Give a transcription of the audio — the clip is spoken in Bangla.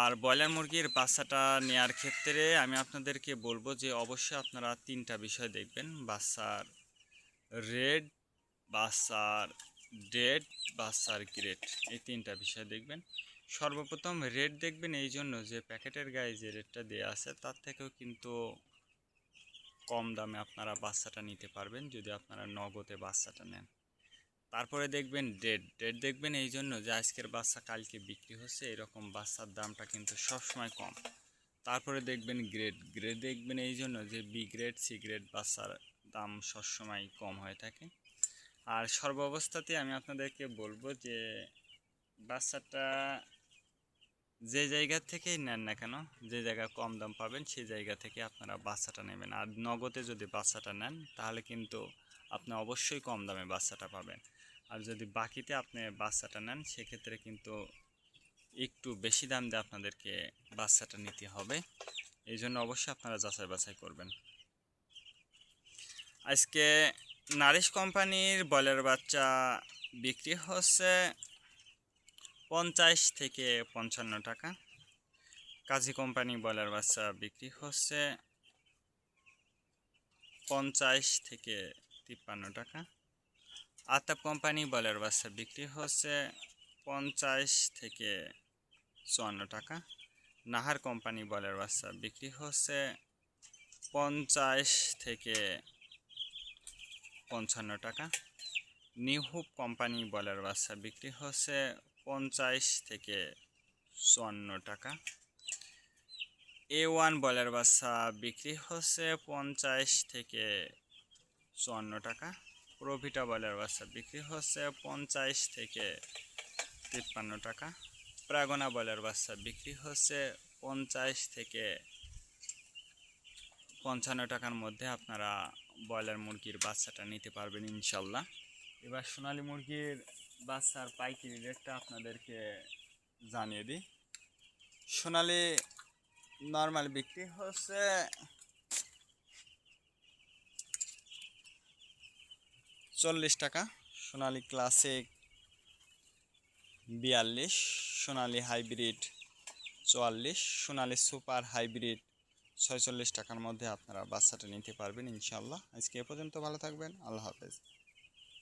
আর ব্রয়লার মুরগির বাচ্চাটা নেওয়ার ক্ষেত্রে আমি আপনাদেরকে বলব যে অবশ্যই আপনারা তিনটা বিষয় দেখবেন। বাচ্চার রেড, বাচ্চার ডেড, বাচ্চার গ্রেড এই তিনটা বিষয় দেখবেন। সর্বপ্রথম রেড দেখবেন এই জন্য যে প্যাকেটের গায়ে যে রেটটা দেওয়া আছে, তার থেকেও কিন্তু কম দামে আপনারা বাচ্চাটা নিতে পারবেন যদি আপনারা নগদে বাচ্চাটা নেন। তারপরে দেখবেন ডেড ডেড দেখবেন এই জন্য যে আজকের বাচ্চা কালকে বিক্রি হচ্ছে, এরকম বাচ্চার দামটা কিন্তু সবসময় কম। তারপরে দেখবেন গ্রেড গ্রেড দেখবেন এই জন্য যে বি গ্রেড সি গ্রেড বাচ্চার দাম সবসময় কম হয়ে থাকে। আর সর্বাবস্থাতে আমি আপনাদেরকে বলব যে বাচ্চাটা যে জায়গা থেকেই নেন না কেন, যে জায়গা কম দাম পাবেন, সেই জায়গা থেকে আপনারা বাচ্চাটা নেবেন। আর নগদে যদি বাচ্চাটা নেন, তাহলে কিন্তু আপনি অবশ্যই কম দামে বাচ্চাটা পাবেন। আর যদি বাকিতে আপনি বাচ্চাটা নেন, সেক্ষেত্রে কিন্তু একটু বেশি দাম দিয়ে আপনাদেরকে বাচ্চাটা নিতে হবে। এই জন্য অবশ্যই আপনারা যাচাই বাছাই করবেন। আজকে নারিশ কোম্পানির ব্রয়লার বাচ্চা বিক্রি হচ্ছে পঞ্চাশ থেকে পঞ্চান্ন টাকা। কাজী কোম্পানি ব্রয়লার বাচ্চা বিক্রি হচ্ছে পঞ্চাশ থেকে তিপ্পান্ন টাকা। আতাপ কোম্পানি ব্রয়লার বাচ্চা। বিক্রি হচ্ছে পঞ্চাশ থেকে চুয়ান্ন টাকা। নাহার কোম্পানি ব্রয়লার বাচ্চা। বিক্রি হচ্ছে পঞ্চাশ থেকে পঞ্চান্ন টাকা। নিহুপ কোম্পানি ব্রয়লার বাচ্চা। বিক্রি হচ্ছে পঞ্চাশ থেকে চুয়ান্ন টাকা। এ ওয়ান ব্রয়লার বাচ্চা। বিক্রি হচ্ছে পঞ্চাশ থেকে চুয়ান্ন টাকা। প্রভিটা ব্রয়লার বাচ্চা বিক্রি হচ্ছে পঞ্চাশ থেকে তিপ্পান্ন টাকা। প্রাগনা ব্রয়লার বাচ্চা বিক্রি হচ্ছে পঞ্চাশ থেকে পঞ্চান্ন টাকার মধ্যে আপনারা ব্রয়লার মুরগির বাচ্চাটা নিতে পারবেন ইনশাল্লাহ। এবার সোনালী মুরগির বাচ্চার পাইকারি রেটটা আপনাদেরকে জানিয়ে দিই। সোনালী নর্মাল বিক্রি হচ্ছে চল্লিশ টাকা। সোনালী ক্লাসিক বিয়াল্লিশ, সোনালী হাইব্রিড চুয়াল্লিশ, সোনালী সুপার হাইব্রিড ছয়চল্লিশ টাকার মধ্যে আপনারা বাচ্চাটা নিতে পারবেন ইনশাল্লাহ আজকে এ পর্যন্ত ভালো থাকবেন, আল্লাহ হাফেজ।